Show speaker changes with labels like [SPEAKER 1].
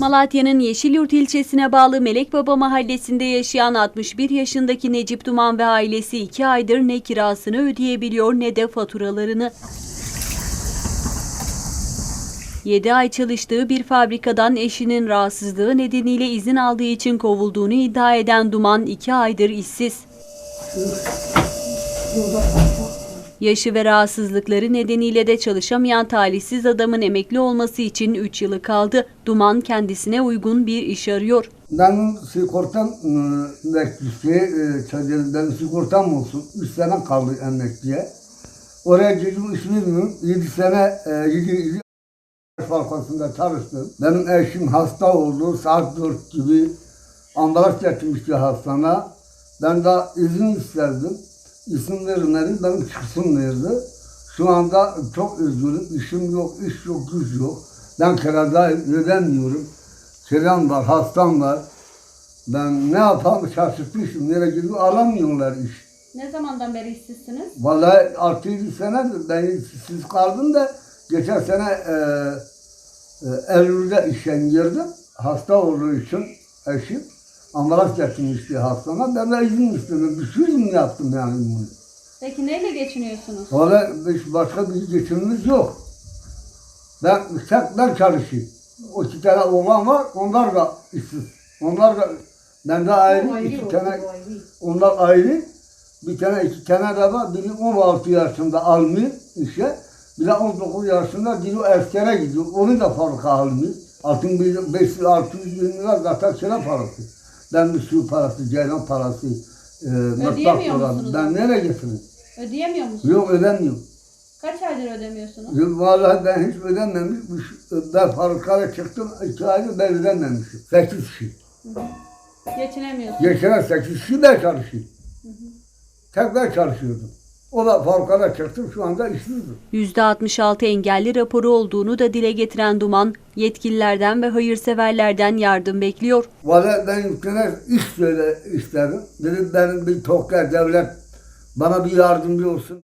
[SPEAKER 1] Malatya'nın Yeşilyurt ilçesine bağlı Melekbaba mahallesinde yaşayan 61 yaşındaki Necip Duman ve ailesi 2 aydır ne kirasını ödeyebiliyor ne de faturalarını. 7 ay çalıştığı bir fabrikadan eşinin rahatsızlığı nedeniyle izin aldığı için kovulduğunu iddia eden Duman 2 aydır işsiz. Yaşı ve rahatsızlıkları nedeniyle de çalışamayan talihsiz adamın emekli olması için 3 yılı kaldı. Duman kendisine uygun bir iş arıyor.
[SPEAKER 2] Benim sigortam e, emeklisi, çocuğum, benim sigortam olsun. 3 sene kaldı emekliye. Oraya girdim iş bilmiyorum. 7 sene, 7 7 fabrikasında çalıştım. Benim eşim hasta oldu. Saat 4 gibi ambulans getirmişti hastana. Ben de izin istedim. İsim vermedi, benim çıksın verdi. Şu anda çok üzgünüm. İşim yok, iş yok, güç yok. Ben kiradayım, ödemiyorum. Kiram var, hastam var. Ben ne yapalım şaşırtmışım. Nereye gidiyor alamıyorlar iş.
[SPEAKER 1] Ne zamandan beri işsizsiniz?
[SPEAKER 2] Vallahi artı yedi senedir ben işsiz kaldım da geçen sene e, e, Eylül'de işe girdim. Hasta olduğu için eşim ambulans getirmişti hastana. Ben de izin istedim. Bir sürü yaptım yani bunu.
[SPEAKER 1] Peki neyle geçiniyorsunuz?
[SPEAKER 2] Vallahi hiç başka bir geçimimiz yok. Ben tek ben çalışayım. O iki tane oğlan var, onlar da işsiz. Onlar da ben de ayrı, iki tane onlar ayrı. Bir tane iki tane de var. Biri 16 yaşında almıyor işe. Bir de 19 yaşında biri askere gidiyor. Onu da fabrika almıyor. Altın bir 500 600 bin lira zaten kira parası. Ben su parası, ceylan parası, e, mutfak
[SPEAKER 1] musunuz
[SPEAKER 2] Ben nereye getireyim?
[SPEAKER 1] Ödeyemiyor musunuz?
[SPEAKER 2] Yok ödemiyorum.
[SPEAKER 1] Kaç aydır ödemiyorsunuz?
[SPEAKER 2] Yok, Vallahi ben hiç ödememiş. Ben fabrikaya çıktım. iki ayda ben ödememişim. Sekiz kişi.
[SPEAKER 1] Geçinemiyorsunuz.
[SPEAKER 2] Geçen sekiz kişi ben çalışıyorum. Tek ben çalışıyordum. O da fabrikada çıktım. Şu anda işsizim.
[SPEAKER 1] %66 engelli raporu olduğunu da dile getiren Duman, yetkililerden ve hayırseverlerden yardım bekliyor.
[SPEAKER 2] Vallahi ben ülkene iş söyle istedim. Dedim benim bir tokker devlet bana bir yardımcı olsun.